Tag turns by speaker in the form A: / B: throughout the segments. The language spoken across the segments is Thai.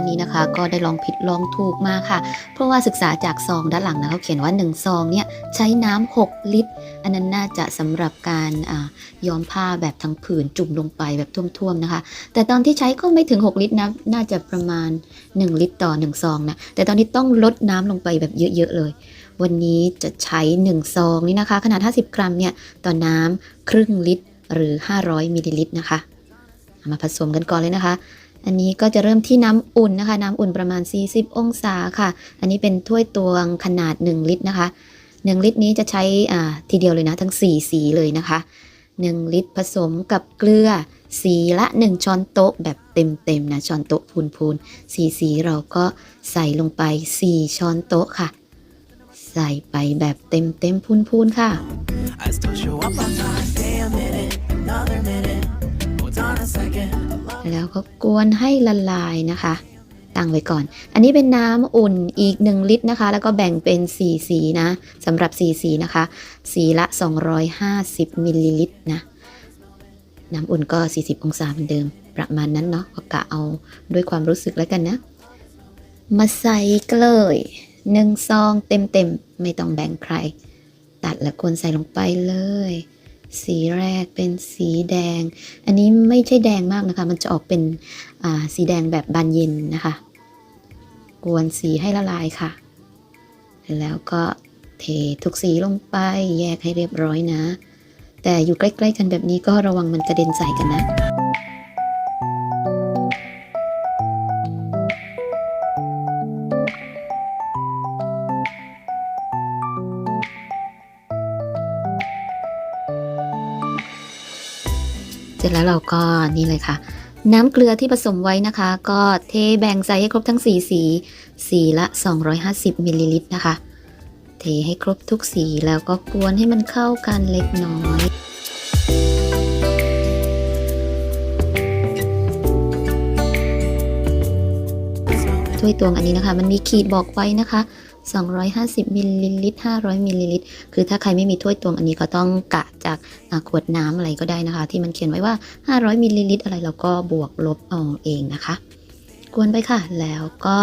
A: านนี้นะคะ ก็ได้ลองผิดลองถูกมาค่ะ เพราะว่าศึกษาจากซองด้านหลังนะเขาเขียนว่า 1 ซองเนี่ยใช้น้ำ6ลิตร อันนั้นน่าจะสำหรับการย้อมผ้าแบบทั้งผืนจุ่มลงไปแบบท่วมๆนะคะ แต่ตอนที่ใช้ก็ไม่ถึง 6 ลิตรนะน่าจะประมาณ 1 ลิตรต่อ 1 ซองนะแต่ตอนนี้ต้องลดน้ำลงไปแบบเยอะๆเลย วันนี้จะใช้ 1 ซองนี่นะคะ ขนาด 50 กรัมเนี่ยต่อน้ำครึ่งลิตรหรือ 500มิลลิลิตรนะคะมาผสมกันก่อนเลยนะคะ อันนี้ก็จะเริ่มที่น้ำอุ่นนะคะ น้ำอุ่นประมาณ 40 องศาค่ะ อันนี้เป็นถ้วยตวงขนาด 1 ลิตรนะคะ 1 ลิตรนี้จะใช้ทีเดียวเลยนะ ทั้ง 4 สีเลยนะคะ 1 ลิตรผสมกับเกลือสีละ 1 ช้อนโต๊ะแบบเต็มๆนะ ช้อนโต๊ะพูนๆสีสีเราก็ใส่ลงไป 4 ช้อนโต๊ะค่ะ ใส่ไปแบบเต็มๆพูนๆค่ะ แล้วก็กวนให้ละลายนะคะ ตั้งไว้ก่อน อันนี้เป็นน้ำอุ่นอีก 1 ลิตรนะคะ แล้วก็แบ่งเป็น4สีนะสำหรับ4สีนะคะ สีละ 250มิลลิลิตรนะ น้ำอุ่นก็ 40 องศาเหมือนเดิม ประมาณนั้นเนาะก็กะเอาด้วยความรู้สึกแล้วกันนะ มาใส่กันเลยหนึ่งซองเต็มๆ ไม่ต้องแบ่งใคร ตัดแล้วกวนใส่ลงไปเลย สีแรกเป็นสีแดง อันนี้ไม่ใช่แดงมากนะคะ มันจะออกเป็นสีแดงแบบบานเย็นนะคะกวนสีให้ละลายค่ะ แล้วก็เททุกสีลงไปแยกให้เรียบร้อยนะ แต่อยู่ใกล้ ๆ กันแบบนี้ก็ระวังมันกระเด็นใส่กันนะ ก็นี่เลยค่ะ น้ำเกลือที่ผสมไว้นะคะ ก็เทแบ่งใส่ให้ครบทั้ง 4 สี สีละ 250มิลลิลิตรนะคะ เทให้ครบทุกสีแล้วก็กวนให้มันเข้ากันเล็กน้อยถ้วยตวงอันนี้นะคะ มันมีขีดบอกไว้นะคะ 250มิลลิลิตร500มิลลิลิตรคือถ้าใครไม่มีถ้วยตวงอันนี้ก็ต้องกะจากขวดน้ำอะไรก็ได้นะคะ ที่มันเขียนไว้ว่า 500มิลลิลิตรอะไรเราก็บวกลบเอาเองนะคะ กวนไปค่ะ แล้วก็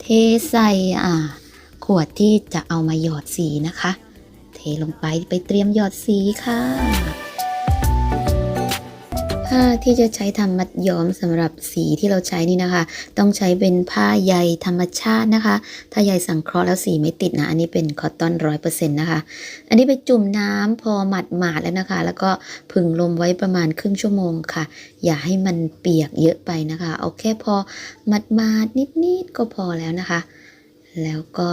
A: เทใส่อ่าขวดที่จะเอามาหยอดสีนะคะ เทลงไปไปเตรียมหยอดสีค่ะ ผ้าที่จะใช้ทำมัดย้อมสำหรับสีที่เราใช้นี่นะคะ ต้องใช้เป็นผ้าใยธรรมชาตินะคะ ถ้าใยสังเคราะห์แล้วสีไม่ติดนะ อันนี้เป็นคอตตอนร้อยเปอร์เซ็นต์นะคะ อันนี้ไปจุ่มน้ำพอหมาดหมาดแล้วนะคะ แล้วก็ผึ่งลมไว้ประมาณครึ่งชั่วโมงค่ะ อย่าให้มันเปียกเยอะไปนะคะ เอาแค่พอหมาดหมาดนิดๆก็พอแล้วนะคะ แล้วก็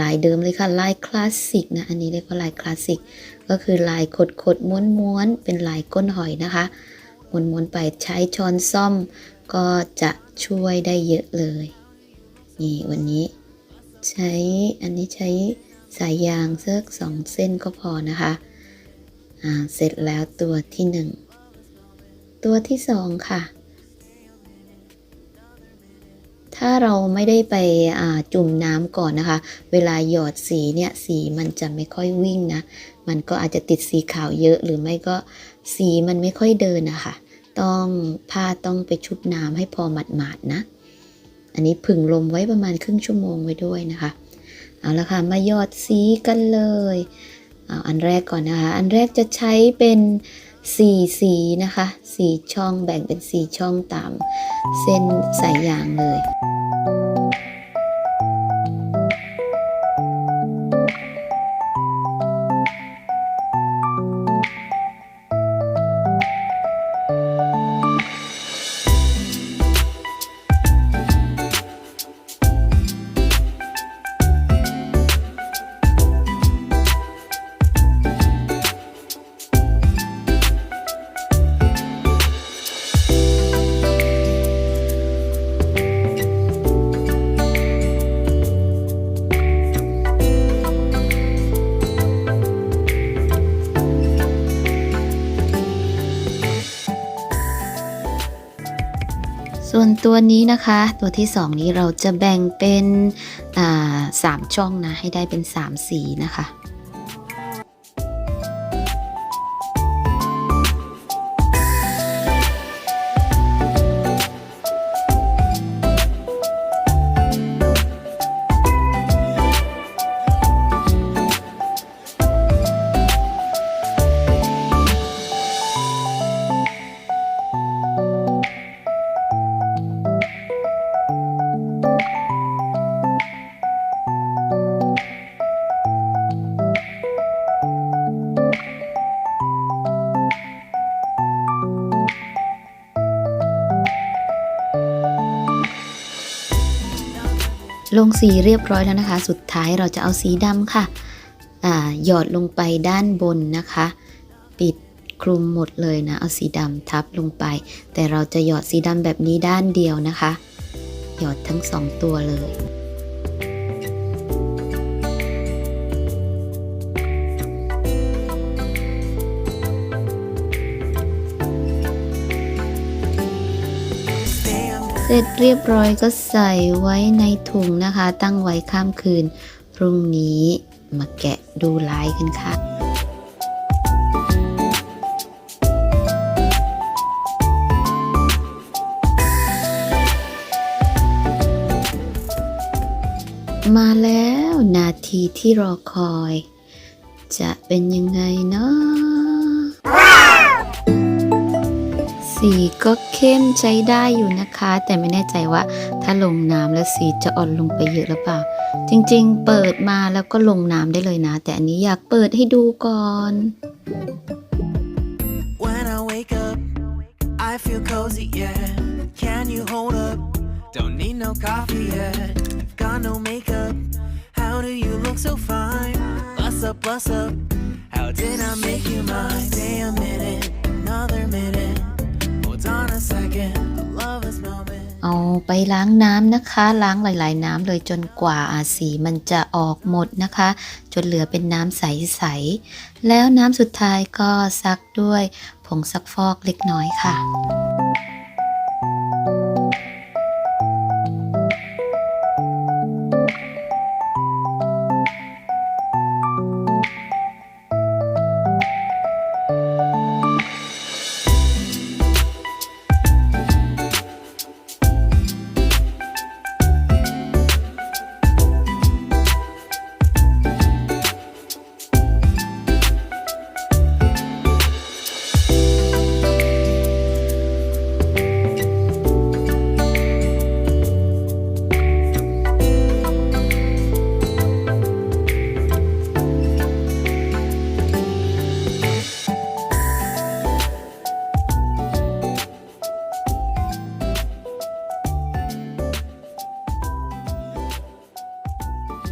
A: ลายเดิมเลยค่ะลายคลาสสิกนะอันนี้เรียกว่าลายคลาสสิกก็คือลายขดขดม้วนม้วนๆเป็นลายก้นหอยนะคะ ม้วนวนๆไปใช้ช้อนซ่อม ก็จะช่วยได้เยอะเลย นี่วันนี้ ใช้อันนี้ใช้สายยางเสื้อสองเส้นก็พอนะคะอ่าเสร็จแล้วตัวที่หนึ่งตัวที่สองค่ะ ถ้าเราไม่ได้ไปจุ่มน้ำก่อนนะคะ เวลาหยอดสีเนี่ยสีมันจะไม่ค่อยวิ่งนะ มันก็อาจจะติดสีขาวเยอะหรือไม่ก็สีมันไม่ค่อยเดินนะคะ ต้องผ้าต้องไปชุบน้ำให้พอหมาดๆนะ อันนี้ผึ่งลมไว้ประมาณครึ่งชั่วโมงไว้ด้วยนะคะ เอาละค่ะ มาหยอดสีกันเลยเอาอันแรกก่อนนะคะ อันแรกจะใช้เป็นสีสีนะคะสีช่องแบ่งเป็นสีช่องตามเส้นสายยางเลย ตัวนี้นะคะ ตัวที่สองนี้เราจะแบ่งเป็นสามช่องนะ ให้ได้เป็นสามสีนะคะ ลงสีเรียบร้อยแล้วนะคะ สุดท้ายเราจะเอาสีดำค่ะหยอดลงไปด้านบนนะคะ ปิดคลุมหมดเลยนะ เอาสีดำทับลงไป แต่เราจะหยอดสีดำแบบนี้ด้านเดียวนะคะ หยอดทั้งสองตัวเลย ร็จเรียบร้อยก็ใส่ไว้ในถุงนะคะ ตั้งไว้ข้ามคืน พรุ่งนี้มาแกะดูลายกันค่ะมาแล้วนาทีที่รอคอย จะเป็นยังไงเนาะ สีก็เข้มใช้ได้อยู่นะคะ แต่ไม่แน่ใจว่าถ้าลงน้ำแล้วสีจะอ่อนลงไปเยอะหรือเปล่า จริงๆ เปิดมาแล้วก็ลงน้ำได้เลยนะ แต่อันนี้อยากเปิดให้ดูก่อน
B: When I wake up, I feel cozy, yeah. Can you hold up? Don't need no coffee yet. Got no makeup. How do you look so fine? Bust up, bust up. How did I make you mine? Stay
A: ไปล้างน้ำนะคะ ล้างหลาย ๆ น้ำเลยจนกว่าอาสีมันจะออกหมดนะคะ จนเหลือเป็นน้ำใส ๆ แล้วน้ำสุดท้ายก็ซักด้วยผงซักฟอกเล็กน้อยค่ะ